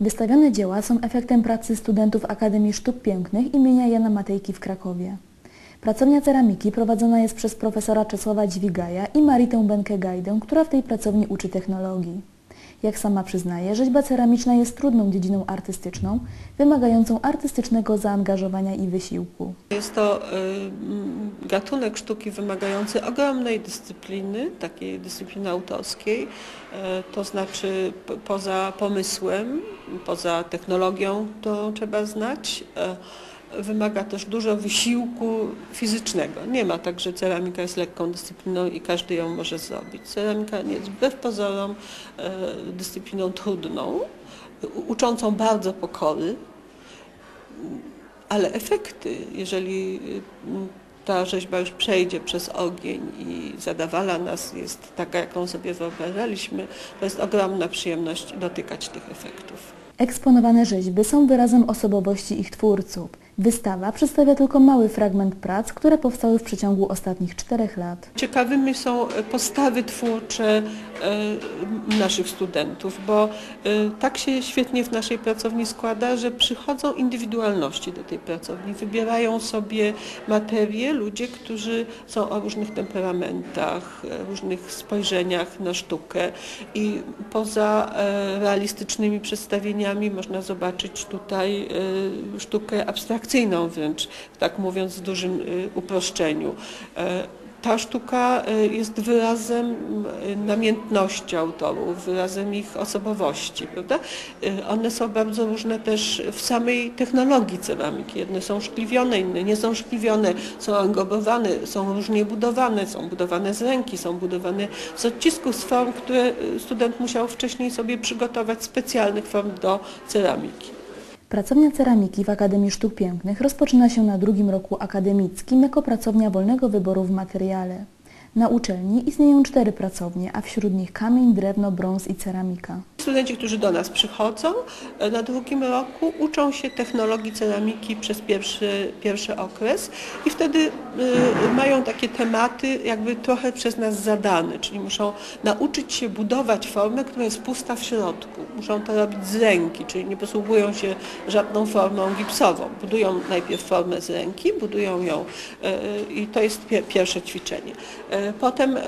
Wystawione dzieła są efektem pracy studentów Akademii Sztuk Pięknych imienia Jana Matejki w Krakowie. Pracownia ceramiki prowadzona jest przez profesora Czesława Dźwigaja i Maritę Benkę-Gajdę, która w tej pracowni uczy technologii. Jak sama przyznaje, rzeźba ceramiczna jest trudną dziedziną artystyczną, wymagającą artystycznego zaangażowania i wysiłku. Jest to y, gatunek sztuki wymagający ogromnej dyscypliny, takiej dyscypliny autorskiej, e, to znaczy po- poza pomysłem, poza technologią, to trzeba znać. e, Wymaga też dużo wysiłku fizycznego. Nie ma tak, że ceramika jest lekką dyscypliną i każdy ją może zrobić. Ceramika jest wbrew pozorom e, dyscypliną trudną, uczącą bardzo pokory, ale efekty, jeżeli y, ta rzeźba już przejdzie przez ogień i zadawala nas jest taka, jaką sobie wyobrażaliśmy, to jest ogromna przyjemność dotykać tych efektów. Eksponowane rzeźby są wyrazem osobowości ich twórców. Wystawa przedstawia tylko mały fragment prac, które powstały w przeciągu ostatnich czterech lat. Ciekawymi są e, postawy twórcze e, naszych studentów, bo e, tak się świetnie w naszej pracowni składa, że przychodzą indywidualności do tej pracowni, wybierają sobie materię ludzie, którzy są o różnych temperamentach, różnych spojrzeniach na sztukę i poza realistycznymi przedstawieniami można zobaczyć tutaj sztukę abstrakcyjną wręcz, tak mówiąc w dużym e, uproszczeniu. E, ta sztuka e, jest wyrazem e, namiętności autorów, wyrazem ich osobowości, prawda? One są bardzo różne też w samej technologii ceramiki. Jedne są szkliwione, inne nie są szkliwione, są angobowane, są różnie budowane, są budowane z ręki, są budowane z odcisków, z form, które student musiał wcześniej sobie przygotować specjalnych form do ceramiki. Pracownia ceramiki w Akademii Sztuk Pięknych rozpoczyna się na drugim roku akademickim jako pracownia wolnego wyboru w materiale. Na uczelni istnieją cztery pracownie, a wśród nich kamień, drewno, brąz i ceramika. Studenci, którzy do nas przychodzą e, na drugim roku, uczą się technologii ceramiki przez pierwszy, pierwszy okres i wtedy y, mają takie tematy jakby trochę przez nas zadane, czyli muszą nauczyć się budować formę, która jest pusta w środku. Muszą to robić z ręki, czyli nie posługują się żadną formą gipsową. Budują najpierw formę z ręki, budują ją y, i to jest pie, pierwsze ćwiczenie. E, Potem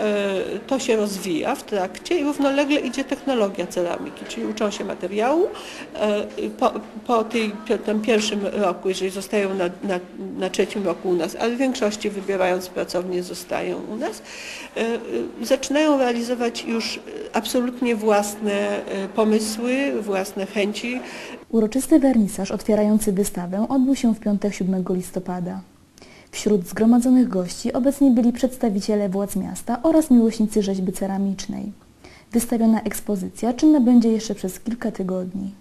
to się rozwija w trakcie i równolegle idzie technologia ceramiki, czyli uczą się materiału. E, Po, po tej, tym pierwszym roku, jeżeli zostają na, na, na trzecim roku u nas, ale w większości wybierając pracownię zostają u nas, e, e, zaczynają realizować już absolutnie własne pomysły, własne chęci, Uroczysty wernisaż otwierający wystawę odbył się w piątek 7 listopada. Wśród zgromadzonych gości obecni byli przedstawiciele władz miasta oraz miłośnicy rzeźby ceramicznej. Wystawiona ekspozycja czynna będzie jeszcze przez kilka tygodni.